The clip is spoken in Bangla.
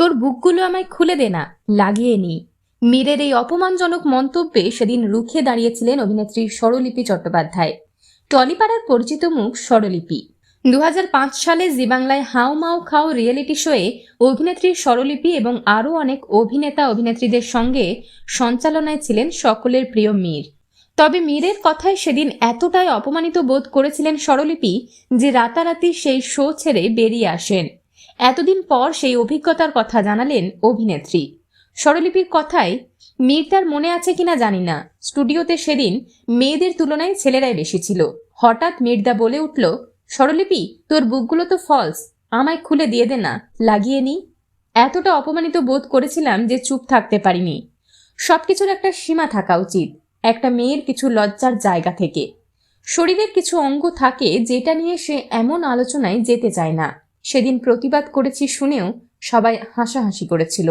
তোর বুকগুলো আমায় খুলে দে না, লাগিয়ে নি। মীরের এই অপমানজনক মন্তব্যে সেদিন রুখে দাঁড়িয়েছিলেন অভিনেত্রী স্বরলিপি চট্টোপাধ্যায়। টলিপাড়ার পরিচিত মুখ স্বরলিপি। দু হাজার পাঁচ সালে জি বাংলায় হাও মাও খাও রিয়েলিটি শোয়ে অভিনেত্রী স্বরলিপি এবং আরও অনেক অভিনেতা অভিনেত্রীদের সঙ্গে সঞ্চালনায় ছিলেন সকলের প্রিয় মীর। তবে মীরের কথায় সেদিন এতটাই অপমানিত বোধ করেছিলেন স্বরলিপি যে রাতারাতি সেই শো ছেড়ে বেরিয়ে আসেন। এতদিন পর সেই অভিজ্ঞতার কথা জানালেন অভিনেত্রী। স্বরলিপির কথায় মীর তার মনে আছে কিনা জানি না। স্টুডিওতে সেদিন মেয়েদের তুলনায় ছেলেরাই বেশি ছিল। হঠাৎ মির্দা বলে উঠল, স্বরলিপি, তোর বুকগুলো তো ফলস আমায় খুলে দিয়ে দে না, লাগিয়ে নি। এতটা অপমানিত বোধ করেছিলাম যে চুপ থাকতে পারিনি। সবকিছুর একটা সীমা থাকা উচিত, একটা মেয়ের কিছু লজ্জার জায়গা থেকে। শরীরের কিছু অঙ্গ থাকে যেটা নিয়ে সে এমন আলোচনায় যেতে চায় না। সেদিন প্রতিবাদ করেছি শুনেও সবাই হাসাহাসি করেছিল।